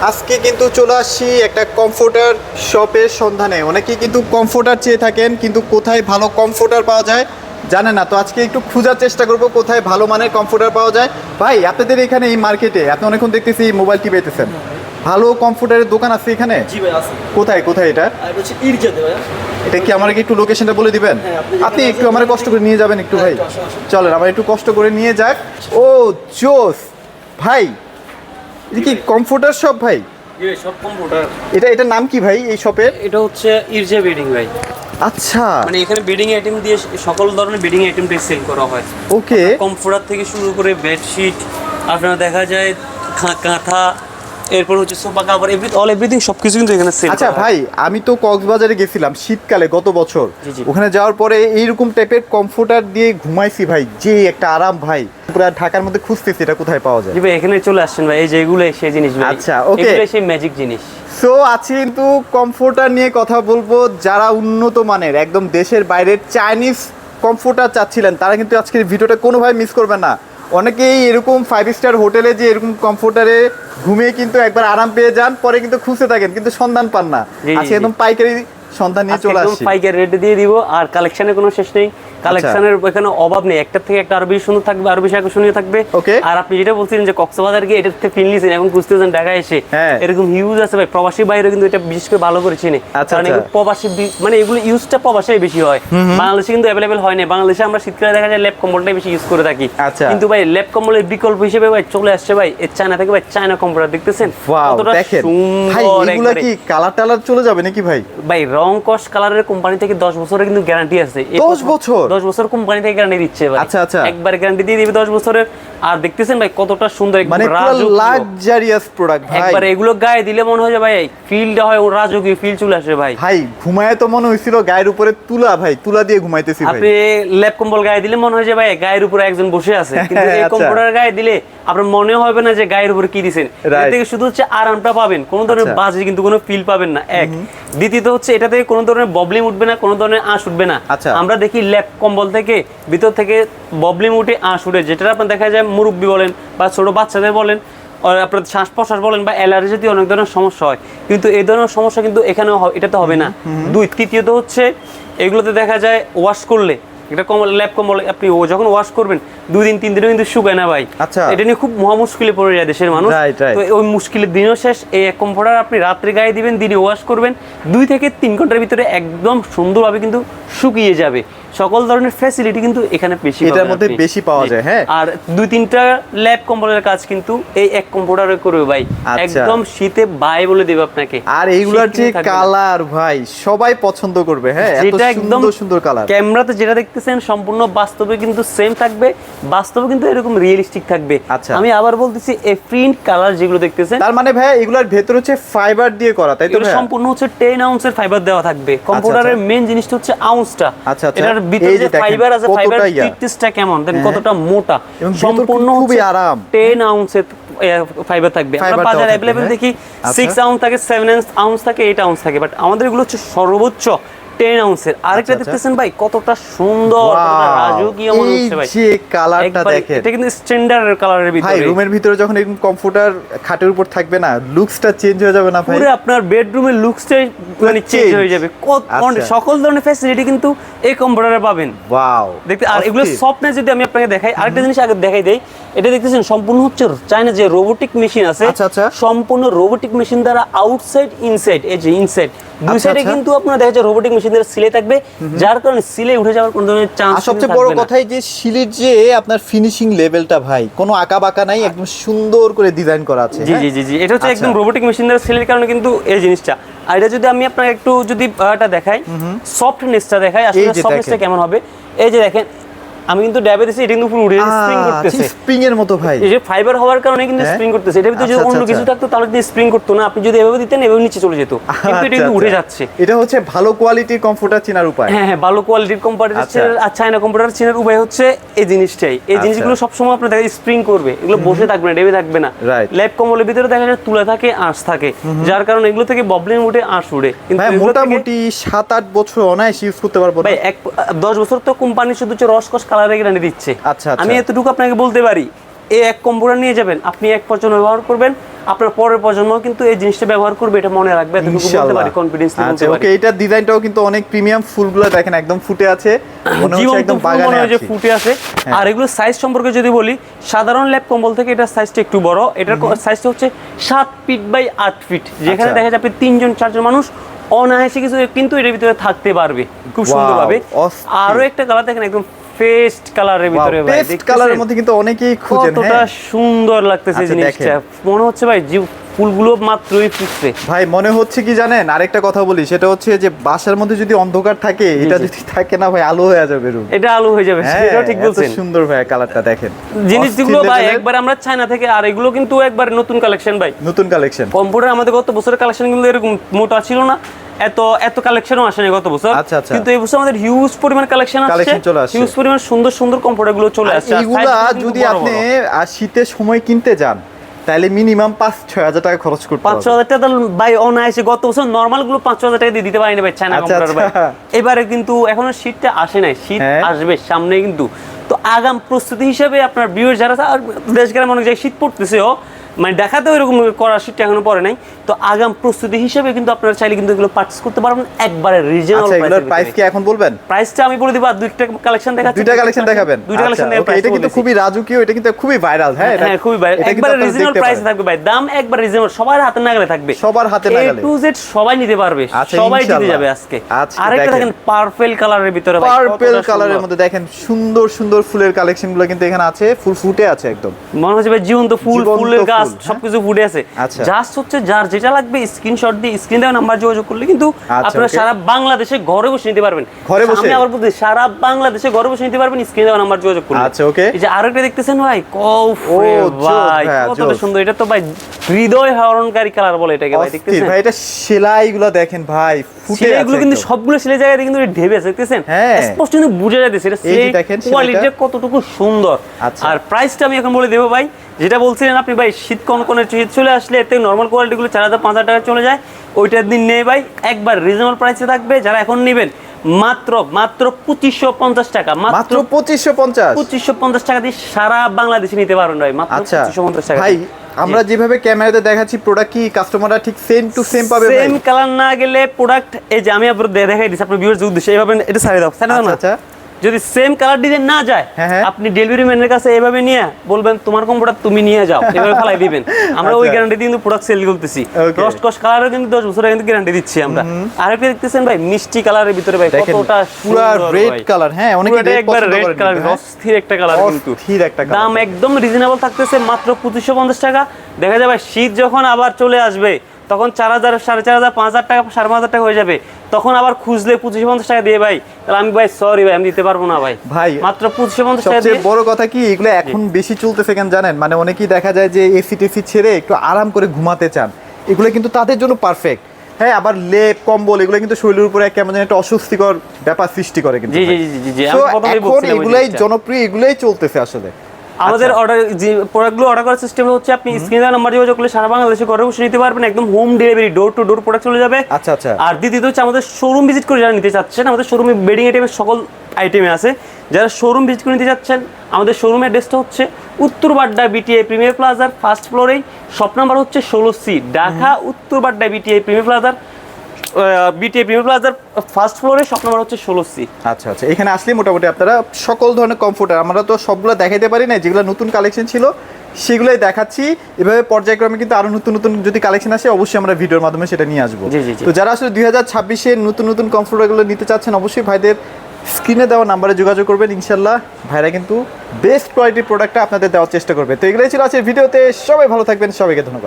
আজকে কিন্তু চলে আসছি একটা কমফোর্টার শপের সন্ধানে। অনেকে কিন্তু কমফোর্টার চেয়ে থাকেন কিন্তু কোথায় ভালো কমফোর্টার পাওয়া যায় জানেন না। তো আজকে একটু খোঁজার চেষ্টা করব কোথায় ভালো মানের কমফোর্টার পাওয়া যায়। ভাই আপনাদের এখানে এই মার্কেটে আপনি অনেকক্ষণ দেখতেছি মোবাইল টিপে পেতেছেন ভালো কমফোর্টারের দোকান আছে এখানে? কোথায় কোথায় এটা? এটা কি আমাকে একটু লোকেশনটা বলে দিবেন? হ্যাঁ, আপনি একটু আমার কষ্ট করে নিয়ে যাবেন একটু হ্যাঁ, ভাই। চলেন আমার একটু কষ্ট করে নিয়ে যাক। ও জোস! ভাই এটা কি কমফোর্টার শপ ভাই? সব কম্পিউটার এটা এটার নাম কি ভাই এই শপের এটা হচ্ছে ইরজা বেডিং ভাই। আচ্ছা। মানে এখানে বেডিং আইটেম দিয়ে সকল ধরনের বেডিং আইটেমটাই সেল করা হয়। ওকে কমফোর্টার থেকে শুরু করে বেডশিট আপনার দেখা যায় কাঁথা এরপর হচ্ছে sofa cover every all everything সব কিছু কিন্তু এখানে সেল আচ্ছা ভাই আমি তো কক্সবাজারে গেছিলাম শীতকালে গত বছর। ওখানে যাওয়ার পরে এইরকম টাইপের কমফোর্টার দিয়ে ঘুমাইছি ভাই যে একটা আরাম ভাই। পুরো ঢাকার মধ্যে খুঁজতেছি এটা কোথায় পাওয়া যায়। ভাই এখানে চলে আসছেন ভাই এই যেগুলো সেই জিনিস ভাই। আচ্ছা, ওকে এগুলো সেই ম্যাজিক জিনিস। সো আছি কিন্তু কমফোর্টার নিয়ে কথা বলব। যারা উন্নত মানের একদম দেশের বাইরের চাইনিজ কমফোর্টার চাচ্ছিলেন তারা কিন্তু আজকের ভিডিওটা কোনোভাবে মিস করবে না। অনেকেই এরকম ফাইভ স্টার হোটেলে যে এরকম কমফোর্টারে ঘুমিয়ে কিন্তু একবার আরাম পেয়ে যান পরে কিন্তু খুঁজে থাকেন কিন্তু সন্ধান পান না। আজকে একদম পাইকারি সন্ধান নিয়ে চলে আসছি। পাইকারি রেটে দিয়ে দিব আর কালেকশনের কোনো শেষ নেই। কালেকশনের এখানে অভাব নেই। একটার থেকে একটা আরও বেশি সুন্দর থাকবে আরও বেশি আকর্ষণীয় থাকবে। আর আপনি যেটা বলছিলেন যে কক্সবাজার গিয়ে এটার থেকে ফিল নিয়েছেন এখন ঢাকায় এসে হ্যাঁ। এরকম হিউজ আছে ভাই। প্রবাসী বাইরে কিন্তু এটা বিশেষ করে ভালো করে চিনে। আচ্ছা, কারণ আচ্ছা। প্রবাসী মানে এগুলো ইউজটা প্রবাসে বেশি হয়। বাংলাদেশে কিন্তু অ্যাভেলেবেল হয় না বাংলাদেশে আমরা শীতকালে দেখা যায় ল্যাপ কম্বলটাই বেশি ইউজ করে থাকি। আচ্ছা। কিন্তু ভাই ল্যাপ কম্বলের বিকল্প হিসেবে ভাই চলে আসছে ভাই চায়না থেকে ভাই চায়না কম্পিউটার দেখতেছেন? কতটা সুন্দর এগুলা কি কালার টালার চলে যাবে নাকি ভাই? ভাই রং কস কালারের কোম্পানি থেকে 10 বছরের কিন্তু গ্যারান্টি আছে। এই 10 বছর? 10 বছর কোম্পানি থেকে গ্যারান্টি দিচ্ছে আচ্ছা, আচ্ছা। একবার গ্যারান্টি দিয়ে দিবে 10 বছরের আর দেখতেছেন ভাই কতটা সুন্দর একদম মানে লাক্সারিয়াস প্রোডাক্ট ভাই। একবার এগুলো গায়ে দিলে মনে হয় ভাই ফিলটা হয় ও রাজকীয় ফিল চলে আসে ভাই। ভাই ঘুমায় তো মনে হয়েছিল গায়ের উপরে তুলা ভাই তুলা দিয়ে ঘুমাইতেছি ভাই। আপনি ল্যাপ কম্বল গায়ে দিলে মনে হয় যে ভাই গায়ের উপরে একজন বসে আছে। কিন্তু এই আচ্ছা। কম্পিউটার গায়ে দিলে আপনার মনে হবে না যে গায়ের উপরে কি দিছেন। এর থেকে শুধু হচ্ছে আরামটা পাবেন। কোনো ধরনের আচ্ছা। বাজে কিন্তু কোনো ফিল পাবেন না। এক। দ্বিতীয়ত হচ্ছে এটা থেকে কোনো ধরনের ববলিং উঠবে না কোনো ধরনের আঁশ উঠবে না। আচ্ছা। আমরা দেখি ল্যাপ কম্বল থেকে ভিতর থেকে ববলিং উঠে আঁশ উঠে যেটা আপনার দেখা যায় মুরব্বী বলেন বা ছোটো বাচ্চাদের বলেন আপনার শ্বাস প্রশ্বাস বলেন বা অ্যালার্জি জাতীয় অনেক ধরনের সমস্যা হয়। কিন্তু এই ধরনের সমস্যা কিন্তু এখানে এটা তো হবে না। দুই তৃতীয়ত হচ্ছে এগুলোতে দেখা যায় ওয়াশ করলে এটা কম ল্যাপ কম্বল আপনি ও যখন ওয়াশ করবেন দুই দিন তিন দিনও কিন্তু শুকায় না ভাই আচ্ছা। এটা নিয়ে খুব মহা মুশকিলে পড়ে যায় দেশের মানুষ. তো ওই মুশকিলের দিনও শেষ এই এক কম্ফোর্টার আপনি রাত্রে গায়ে দিবেন দিনে ওয়াশ করবেন দুই থেকে তিন ঘণ্টার ভিতরে একদম সুন্দরভাবে কিন্তু শুকিয়ে যাবে সকল ধরনের ফ্যাসিলিটি কিন্তু এখানে বেশি এটার মধ্যে বেশি পাওয়া যায়, হ্যাঁ। আর দুই তিনটা ল্যাব কম্বলের কাজ কিন্তু এই এক কম্পিউটারে করবে ভাই আচ্ছা। একদম শীতে বাই বলে দেবে আপনাকে আর এইগুলার যে। কালার ভাই সবাই পছন্দ করবে হ্যাঁ এত একদম সুন্দর সুন্দর কালার ক্যামেরাতে যেটা দেখতেছেন সম্পূর্ণ বাস্তবে কিন্তু সেম থাকবে বাস্তবে কিন্তু এরকম রিয়েলিস্টিক থাকবে। আচ্ছা। আমি আবার বলতেছি এ প্রিন্ট কালার যেগুলো দেখতেছেন তার মানে ভাই এগুলোর ভেতর হচ্ছে ফাইবার দিয়ে করা তাই তো সম্পূর্ণ হচ্ছে 10 আউন্সের ফাইবার দেওয়া থাকবে। আচ্ছা, কম্পিউটারের মেইন আচ্ছা। জিনিসটা হচ্ছে আউন্সটা আচ্ছা আচ্ছা। এর ভিতরে যে ফাইবার আছে ফাইবার টিকটিসটা কেমন? দেন হ্যাঁ। কতটা মোটা। সম্পূর্ণ খুবই আরাম। 10 আউন্সের ফাইবার থাকবে। আমরা বাজারে अवेलेबल হ্যাঁ। দেখি আচ্ছা। 6 আউন্স থাকে 7 আউন্স থাকে 8 আউন্স থাকে। বাট আমাদের এগুলো হচ্ছে সর্বোচ্চ 10 আউন্সের। আরেকটা আচ্ছা। দেখতেছেন ভাই কতটা সুন্দর রাজকীয় মনে হচ্ছে ভাই। কালারটা দেখেন। এটা কিন্তু স্ট্যান্ডার্ড কালারের ভাই রুমের ভিতরে যখন এরকম কমফোর্টার খাটের উপর থাকবে না লুকসটা চেঞ্জ হয়ে যাবে না ভাই? পুরো আপনার বেডরুমের লুকসটাই মানে চেঞ্জ হয়ে যাবে। কত আচ্ছা। সকল ধরনের ফ্যাসিলিটি কিন্তু এই কম্পিউটারে পাবেন। ওয়াও দেখতে আর এগুলো সফটনেস যদি আমি আপনাকে দেখাই আরেকটা জিনিস আগে দেখাই দেই এটা দেখতেছেন সম্পূর্ণ হচ্ছে চায়না যে রোবোটিক মেশিন আছে আচ্ছা, আচ্ছা। সম্পূর্ণ রোবোটিক মেশিন দ্বারা আউটসাইড ইনসাইড এই যে ইনসাইড দুই সাইডে আচ্ছা। কিন্তু আপনার দেখা যায় রোবোটিক মেশিন দ্বারা সিলে থাকবে যার কারণে সিলে উঠে যাওয়ার কোনো ধরনের চান্স সবচেয়ে বড় কথাই যে শিলির যে আপনার ফিনিশিং লেভেলটা ভাই কোনো আঁকা বাঁকা নাই একদম সুন্দর করে ডিজাইন করা আছে। জি? জি জি জি। এটা হচ্ছে। একদম রোবোটিক মেশিন দ্বারা সেলের কারণে কিন্তু এই জিনিসটা। আর এটা যদি আমি আপনাকে একটু যদি এটা দেখাই সফটনেসটা দেখাই আসলে সফটনেসটা কেমন হবে? এই যে দেখেন আমি কিন্তু ড্যাবে দিছি এটা কিন্তু পুরো উড়ে স্প্রিং করতেছে স্প্রিং এর মতো ভাই এই যে ফাইবার হওয়ার কারণে কিন্তু হ্যাঁ? স্প্রিং করতেছে এটার ভিতরে যদি আচ্ছা, অন্য আচ্ছা, কিছু আচ্ছা। থাকতো তাহলে কিন্তু স্প্রিং করতো না আপনি যদি এভাবে দিতেন এভাবে নিচে চলে যেত কিন্তু এটা কিন্তু উঠে আচ্ছা। যাচ্ছে এটা হচ্ছে ভালো কোয়ালিটির কমফোর্টার চেনার উপায় হ্যাঁ হ্যাঁ ভালো কোয়ালিটির কম্পিউটার আচ্ছা। আর চায়না কম্পিউটার চেনার উপায় হচ্ছে এই জিনিসটাই এই। জিনিসগুলো সবসময় আপনার দেখা স্প্রিং করবে এগুলো বসে থাকবে না ডেবে থাকবে না. ল্যাব কম্বলের ভিতরে দেখা যায় তুলা থাকে আঁশ থাকে যার কারণে এগুলো থেকে ববলিং উঠে আঁশ উঠে কিন্তু মোটামুটি সাত আট বছর অনায়াস ইউজ করতে পারব? ভাই এক দশ বছর তো কোম্পানি শুধু রসকস কালারে গ্যারান্টি দিচ্ছে। আচ্ছা, আচ্ছা। আমি এতটুকু আপনাকে বলতে পারি এই এক কম্পিউটার নিয়ে যাবেন আপনি এক বছর ব্যবহার করবেন আপনার পরের প্রজন্ম কিন্তু এই জিনিসটা ব্যবহার করবে এটা মনে রাখবে এতটুকু বলতে পারি কনফিডেন্স আচ্ছা বলতে ওকে পারি। এটার ডিজাইনটাও কিন্তু অনেক প্রিমিয়াম ফুলগুলো দেখেন একদম ফুটে আছে মনে হচ্ছে একদম বাগানে হয় ফুটে আছে। হ্যাঁ। আর এগুলো সাইজ সম্পর্কে যদি বলি সাধারণ ল্যাপ কম্বল থেকে এটার সাইজটা একটু বড় এটার সাইজটা হচ্ছে সাত ফিট বাই আট ফিট যেখানে আচ্ছা। দেখা যাবে তিনজন চারজন মানুষ অনায়াসে কিছু কিন্তু এটার ভিতরে থাকতে পারবে খুব সুন্দরভাবে। আরও একটা কালার দেখেন একদম ফেস্ট কালারের ভিতরে ভাই পেস্ট কালারের মধ্যে কিন্তু অনেকেই খুঁজেন কতটা হ্যাঁ। সুন্দর লাগতেছে আচ্ছা, জিনিসটা। মনে হচ্ছে ভাই ফুলগুলো মাত্রই ফুটছে ভাই মনে হচ্ছে কি জানেন? আরেকটা কথা বলি সেটা হচ্ছে যে বাসার মধ্যে যদি অন্ধকার থাকে এটা যদি থাকে না ভাই আলো হয়ে যাবে রুম এটা আলো হয়ে যাবে হ্যাঁ সেটাও ঠিক বলছেন। সুন্দর ভাই কালারটা দেখেন। জিনিসগুলো ভাই একবার আমরা চায়না থেকে আর এগুলো কিন্তু একবার নতুন কালেকশন ভাই। নতুন কালেকশন কম্পিউটার আমাদের গত বছরের কালেকশন কিন্তু এরকম মোটা ছিল না। এত এত কালেকশনও আসেনি গত বছর। আচ্ছা, আচ্ছা। কিন্তু এই বছর আমাদের হিউজ পরিমাণ কালেকশন আসছে। হিউজ পরিমাণ সুন্দর সুন্দর কম্পিউটারগুলো চলে আসছে। এইগুলা যদি আপনি আর শীতের সময় কিনতে যান তাহলে মিনিমাম পাঁচ ছয় হাজার টাকা খরচ করতে পাঁচ ছ হবে হাজার টাকা ভাই অনায়াসে গত বছর নর্মালগুলো পাঁচ ছ হাজার টাকা দিয়ে দিতে পারিনি ভাই চায়না আচ্ছা, ভাই। এবারে কিন্তু এখনও শীতটা আসে নাই। শীত হ্যাঁ। আসবে সামনে কিন্তু। তো আগাম প্রস্তুতি হিসেবে আপনার বিয়ের যারা আর দেশ গ্রামে অনেক জায়গায় শীত পড়তেছেও মানে দেখাতেও এরকম করার শীতটা এখনও পরে নাই। তো আগাম প্রস্তুতি হিসেবে কিন্তু আপনারা চাইলে কিন্তু এগুলো পার্চেস করতে পারবেন একবারে রিজনাল আচ্ছা এগুলোর প্রাইস কি এখন বলবেন? প্রাইসটা আমি বলে দিব আর দুইটা কালেকশন দেখাচ্ছি। দুইটা কালেকশন দেখাবেন। দুইটা কালেকশন আচ্ছা, okay, এটা কিন্তু খুবই রাজকীয় এটা কিন্তু খুবই ভাইরাল হ্যাঁ হ্যাঁ খুবই ভাই এটা কিন্তু একবারে রিজনাল প্রাইস থাকবে ভাই। দাম একবার রিজনাল সবার হাতে নাগালে থাকবে। সবার হাতে নাগালে। এ টু জেড সবাই নিতে পারবে। আচ্ছা, সবাই দিতে যাবে আজকে। আচ্ছা, আরেকটা দেখেন। পার্পল কালারের ভিতরে ভাই, পার্পল কালারের। মধ্যে দেখেন সুন্দর সুন্দর ফুলের কালেকশনগুলো কিন্তু এখানে আছে। ফুল ফুটে আছে একদম। মনে হচ্ছে ভাই জীবন্ত ফুল ফুলের গাছ হ্যাঁ। সবকিছু ফুটে আছে। আচ্ছা। জাস্ট হচ্ছে যার যেটা লাগবে স্ক্রিনশট দিয়ে স্ক্রিন দেওয়া নাম্বার যোগাযোগ করলে কিন্তু আচ্ছা, আপনারা সারা বাংলাদেশে ঘরে বসে নিতে পারবেন ঘরে বসে? আমি আবার বলতে সারা বাংলাদেশে ঘরে বসে নিতে পারবেন স্ক্রিন দেওয়া নাম্বার যোগাযোগ করলে আচ্ছা, okay. এই যে আরেকটা দেখতেছেন ভাই কফ ও, ভাই কতটা জোস। সুন্দর এটা তো ভাই হৃদয় হরণকারী কালার বলে এটাকে ভাই দেখতেছেন ভাই এটা সেলাই গুলো দেখেন ভাই ফুটে সেলাইগুলো কিন্তু সবগুলো সেলাই জায়গায় কিন্তু ঢেবে আছে দেখতেছেন হ্যাঁ। স্পষ্ট কিন্তু বুঝা যাচ্ছে এটা সেলাই। কোয়ালিটিটা কতটুকু সুন্দর আচ্ছা। আর প্রাইসটা আমি এখন বলে দেবো ভাই যেটা বলছিলেন আপনি ভাই শীত কনকনের শীত চলে আসলে এতে নর্মাল কোয়ালিটিগুলো চার হাজার পাঁচ হাজার টাকা চলে যায় ওইটার দিন নেই ভাই। একবার রিজনেবল প্রাইসে থাকবে যারা এখন নেবেন মাত্র মাত্র পঁচিশশো পঞ্চাশ টাকা মাত্র পঁচিশশো পঞ্চাশ? পঁচিশশো পঞ্চাশ টাকা দিয়ে সারা বাংলাদেশে নিতে পারবেন ভাই মাত্র আচ্ছা। পঁচিশশো পঞ্চাশ টাকা ভাই আমরা যেভাবে ক্যামেরাতে দেখাচ্ছি প্রোডাক্ট কি কাস্টমাররা ঠিক সেম টু সেম পাবে সেম কালার না গেলে প্রোডাক্ট এই যে আমি আপনার দেখাই দিচ্ছি আপনার ভিউয়ার্স উদ্দেশ্যে এইভাবে এটা সারিয়ে দাও সারিয়ে দাও না। আচ্ছা, যদি সেম কালার ডিজাইন না যায় হ্যাঁ, হ্যাঁ। আপনি ডেলিভারি ম্যানের কাছে এভাবে নিয়ে বলবেন তোমার কম্পিউটার তুমি নিয়ে যাও। এভাবে ফেলাই দিবেন। আমরা ওই আচ্ছা। গ্যারান্টি কিন্তু প্রোডাক্ট সেল করতেছি. রস্ট কস কালারও কিন্তু দশ বছরের কিন্তু গ্যারান্টি দিচ্ছি আমরা। আর আরেকটা দেখতেছেন ভাই মিষ্টি কালারের ভিতরে ভাই কতটা পুরো রেড কালার হ্যাঁ। অনেকে red একবার পছন্দ রেড কালার হ্যাঁ? অস্থির একটা কালার কিন্তু। অস্থির একটা colour দাম একদম রিজনেবল থাকতেছে মাত্র পঁচিশশো পঞ্চাশ টাকা। দেখা যাবে শীত যখন আবার চলে আসবে তখন চার হাজার সাড়ে চার হাজার পাঁচ হাজার টাকা সাড়ে পাঁচ হাজার টাকা হয়ে যাবে। তখন আবার খুঁজলে পঁচিশশো পঞ্চাশ টাকা দিয়ে ভাই। তাহলে আমি ভাই সরি ভাই আমি দিতে পারব না ভাই। ভাই, মাত্র পঁচিশশো পঞ্চাশ টাকা দিয়ে বড় কথা কি এগুলো এখন বেশি চলতেছে কেন জানেন? মানে অনেকেই দেখা যায় যে এসি টেসি ছেড়ে একটু আরাম করে ঘুমাতে চান। এগুলো কিন্তু তাদের জন্য পারফেক্ট হ্যাঁ আবার লেপ কম্বল এগুলো কিন্তু শরীরের উপরে কেমন যেন একটা অস্বস্তিকর ব্যাপার সৃষ্টি করে কিন্তু এখন এগুলাই জনপ্রিয় এগুলাই চলতেছে আসলে। আমাদের আচ্ছা। অর্ডার যে প্রোডাক্টগুলো অর্ডার করার সিস্টেম হচ্ছে আপনি স্ক্রিনে দেওয়া নাম্বার যোগাযোগ করলে সারা বাংলাদেশে ঘরে বসে নিতে পারবেন একদম home delivery door to door product চলে যাবে। আচ্ছা, আচ্ছা। আর দ্বিতীয়ত হচ্ছে আমাদের শোরুম ভিজিট করে যারা নিতে চাচ্ছেন আমাদের শোরুমে বেডিং আইটেমের সকল আইটেমে আছে। যারা শোরুম ভিজিট করে নিতে চাচ্ছেন আমাদের শোরুম অ্যাড্রেসটা হচ্ছে উত্তর বাড্ডা বিটিআই প্রিমিয়ার প্লাজার ফার্স্ট ফ্লোরেই শপ নাম্বার হচ্ছে ষোলো C Dhaka Uttar Badda BTI premier প্লাজার বিটিআই প্রিমিয়ার প্লাজার ফার্স্ট ফ্লোরে শপ নাম্বার হচ্ছে ষোলো সি আচ্ছা আচ্ছা। এখানে আসলে মোটামুটি আপনারা সকল ধরনের কমফোর্টার আমরা তো সবগুলো দেখাইতে পারি না যেগুলো নতুন কালেকশন ছিল সেগুলোই দেখাচ্ছি। এভাবে পর্যায়ক্রমে কিন্তু আরও নতুন নতুন যদি কালেকশন আসে অবশ্যই আমরা ভিডিওর মাধ্যমে সেটা নিয়ে আসব। তো যারা আসলে দুই হাজার ছাব্বিশে নতুন নতুন কমফোর্টারগুলো নিতে চাচ্ছেন অবশ্যই ভাইদের স্ক্রিনে দেওয়া নাম্বারে যোগাযোগ করবেন ইনশাল্লাহ ভাইরা কিন্তু বেস্ট কোয়ালিটির প্রোডাক্টটা আপনাদের দেওয়ার চেষ্টা করবে। তো এগুলোই ছিল আজকের ভিডিওতে। সবাই ভালো থাকবেন। সবাইকে ধন্যবাদ।